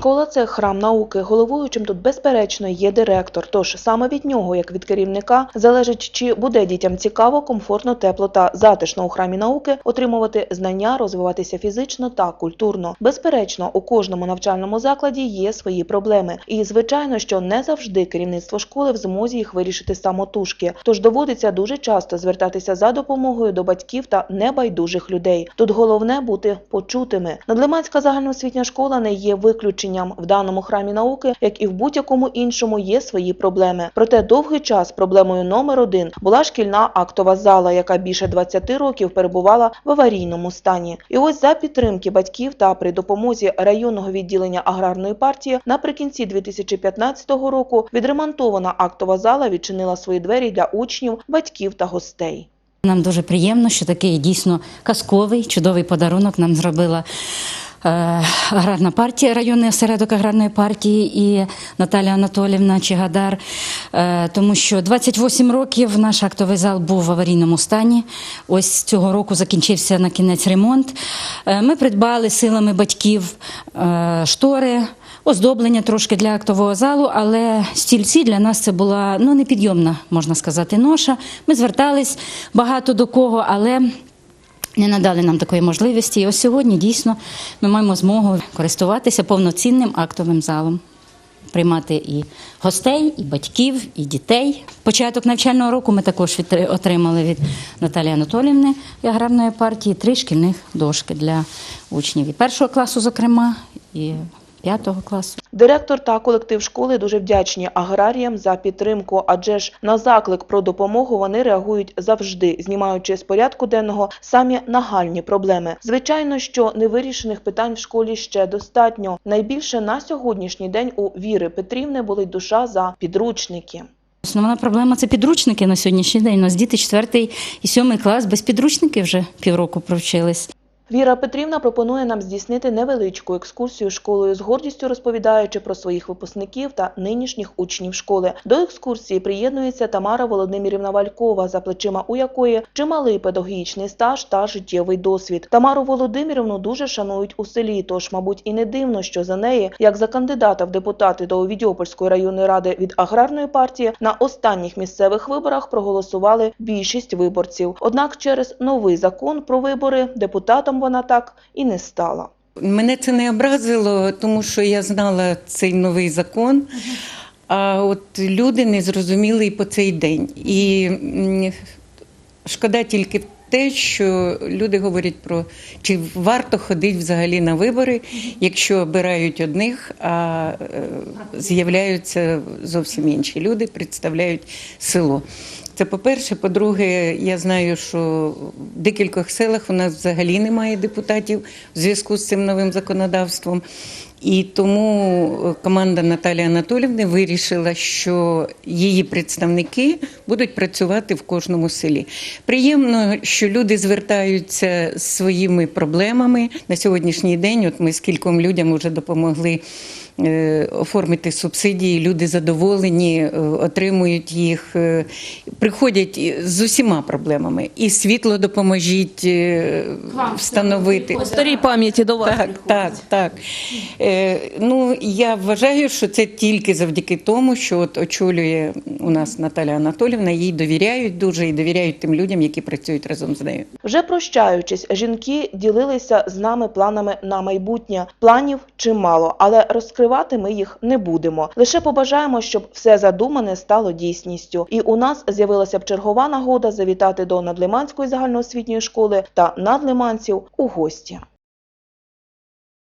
Школа це храм науки. Головуючим тут безперечно є директор. Тож саме від нього, як від керівника, залежить, чи буде дітям цікаво, комфортно, тепло та затишно у храмі науки отримувати знання, розвиватися фізично та культурно. Безперечно, у кожному навчальному закладі є свої проблеми, і звичайно, що не завжди керівництво школи в змозі їх вирішити самотужки. Тож доводиться дуже часто звертатися за допомогою до батьків та небайдужих людей. Тут головне бути почутими. Надлиманська загальноосвітня школа не є виключенням. В даному храмі науки, як і в будь-якому іншому, є свої проблеми. Проте довгий час проблемою номер один була шкільна актова зала, яка більше 20 років перебувала в аварійному стані. І ось за підтримки батьків та при допомозі районного відділення аграрної партії наприкінці 2015 року відремонтована актова зала відчинила свої двері для учнів, батьків та гостей. Нам дуже приємно, що такий дійсно казковий, чудовий подарунок нам зробила. Е, Аграрна партія, районний осередок аграрної партії і Наталія Анатолівна Чигадар, Е, тому що 28 років наш актовий зал був в аварійному стані. Ось цього року закінчився на кінець ремонт. Е, Ми придбали силами батьків штори, оздоблення трошки для актового залу, але стільці для нас це була ну непідйомна, можна сказати, ноша. Ми звертались багато до кого, але не надали нам такої можливості. І ось сьогодні дійсно ми маємо змогу користуватися повноцінним актовим залом. Приймати і гостей, і батьків, і дітей. Початок навчального року ми також отримали від Наталії Анатоліївни аграрної партії три шкільних дошки для учнів і першого класу, зокрема, і п'ятого класу. Директор та колектив школи дуже вдячні аграріям за підтримку, адже ж на заклик про допомогу вони реагують завжди, знімаючи з порядку денного самі нагальні проблеми. Звичайно, що невирішених питань в школі ще достатньо. Найбільше на сьогоднішній день у Віри Петрівни болить душа за підручники. Основна проблема це підручники на сьогоднішній день. У нас діти 4 і 7 клас без підручників вже півроку провчились. Віра Петрівна пропонує нам здійснити невеличку екскурсію школою з гордістю розповідаючи про своїх випускників та нинішніх учнів школи. До екскурсії приєднується Тамара Володимирівна Валькова, за плечима у якої чималий педагогічний стаж та життєвий досвід. Тамару Володимирівну дуже шанують у селі, тож, мабуть, і не дивно, що за неї, як за кандидата в депутати до Овідіопольської районної ради від аграрної партії, на останніх місцевих виборах проголосували більшість виборців. Однак через новий закон про вибори вона так і не стала. Мене це не образило, тому що я знала цей новий закон. А от люди не зрозуміли і по цей день. І шкода тільки те, що люди говорять про чи варто ходити взагалі на вибори, якщо обирають одних, а е, з'являються зовсім інші люди, представляють село. Це по-перше. По-друге, я знаю, що в декількох селах у нас взагалі немає депутатів в зв'язку з цим новим законодавством. І тому е, команда Наталії Анатолівни вирішила, що її представники будуть працювати в кожному селі. Приємно, що люди звертаються з своїми проблемами на сьогоднішній день. От ми з кільком людям вже допомогли оформити субсидії. Люди задоволені, е, отримують їх, е, приходять з усіма проблемами. І світло допоможіть е, встановити. По старій пам'яті до вас. Так, так, так. Е, ну, я вважаю, що це тільки завдяки тому, що от очолює у нас Наталя Анатолівна, їй довіряють дуже і довіряють тим людям, які працюють разом з нею. Вже прощаючись, жінки ділилися з нами планами на майбутнє. Планів чимало, але розкривати ми їх не будемо. Лише побажаємо, щоб все задумане стало дійсністю. І у нас з'явилася б чергова нагода завітати до надлиманської загальноосвітньої школи та надлиманців у гості.